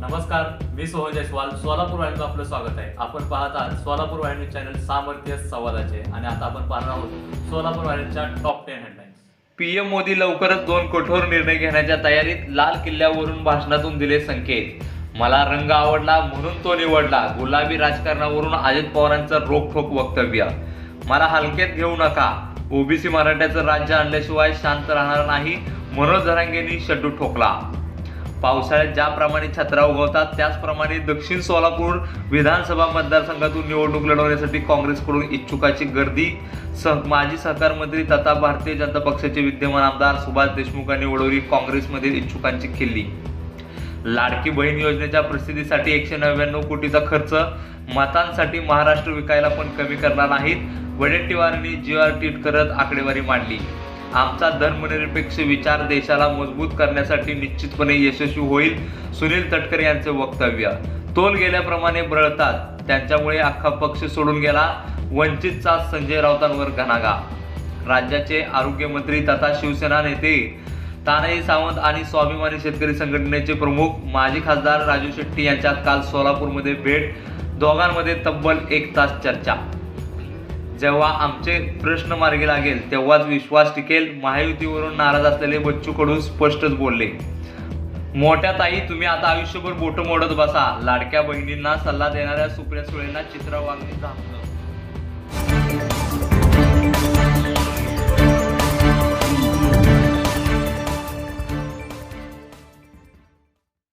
नमस्कार मी सोहन जयस्वाल. सोलापूर वाहिनीचं आपलं स्वागत आहे. आपण पाहत आहात सोलापूर वाहिनी चॅनल सामर्थ्य संवादाचे. आणि आता आपण पाहणार आहोत सोलापूर वाहिनीच्या top ten headlines PM Modi लवकरच दोन कठोर निर्णय घेण्याच्या तयारीत लाल किल्ल्यावरून भाषणातून दिले संकेत. मला रंग आवडला म्हणून तो निवडला. गुलाबी राजकारणावरून अजित पवारांचं रोखोक वक्तव्य. मला हलक्यात घेऊ नका. ओबीसी मराठ्याचं राज्य आणल्याशिवाय शांत राहणार नाही. मनोज धरांगेंनी शड्डू ठोकला. पावसाळ्यात ज्याप्रमाणे छत्रा उगवतात त्याचप्रमाणे दक्षिण सोलापूर विधानसभा मतदारसंघातून निवडणूक लढवण्यासाठी काँग्रेसकडून इच्छुकाची गर्दी. सह माजी सहकार मंत्री तथा भारतीय जनता पक्षाचे विद्यमान आमदार सुभाष देशमुखांनी उडवली काँग्रेसमधील इच्छुकांची खिल्ली. लाडकी बहीण योजनेच्या प्रसिद्धीसाठी एकशे नव्याण्णव कोटीचा खर्च. मतांसाठी महाराष्ट्र विकायला पण कमी करणार नाहीत. वडेट्टीवारांनी जी आर करत आकडेवारी मांडली. आमचा धर्मनिरपेक्ष विचार देशाला मजबूत करण्यासाठी निश्चितपणे यशस्वी होईल सुनील तटकरे यांचे वक्तव्य. तोल गेल्याप्रमाणे बळतात त्यांच्यामुळे अख्खा पक्ष सोडून गेला वंचितचा संजय राऊतांवर घणागा राज्याचे आरोग्यमंत्री तथा शिवसेना नेते तानाजी सावंत आणि स्वाभिमानी शेतकरी संघटनेचे प्रमुख माजी खासदार राजू शेट्टी यांच्यात काल सोलापूरमध्ये भेट दोघांमध्ये तब्बल एक तास चर्चा. जेव्हा आमचे प्रश्न मार्गी लागेल तेव्हाच विश्वास टिकेल. महायुतीवरून नाराज असलेले बच्चू कडू स्पष्टच बोलले. मोठ्या ताई तुम्ही आता आयुष्यभर बोट मोडत बसा. लाडक्या बहिणींना सल्ला देणाऱ्या सुप्रिया सुळेंना चित्र वागणी झापलं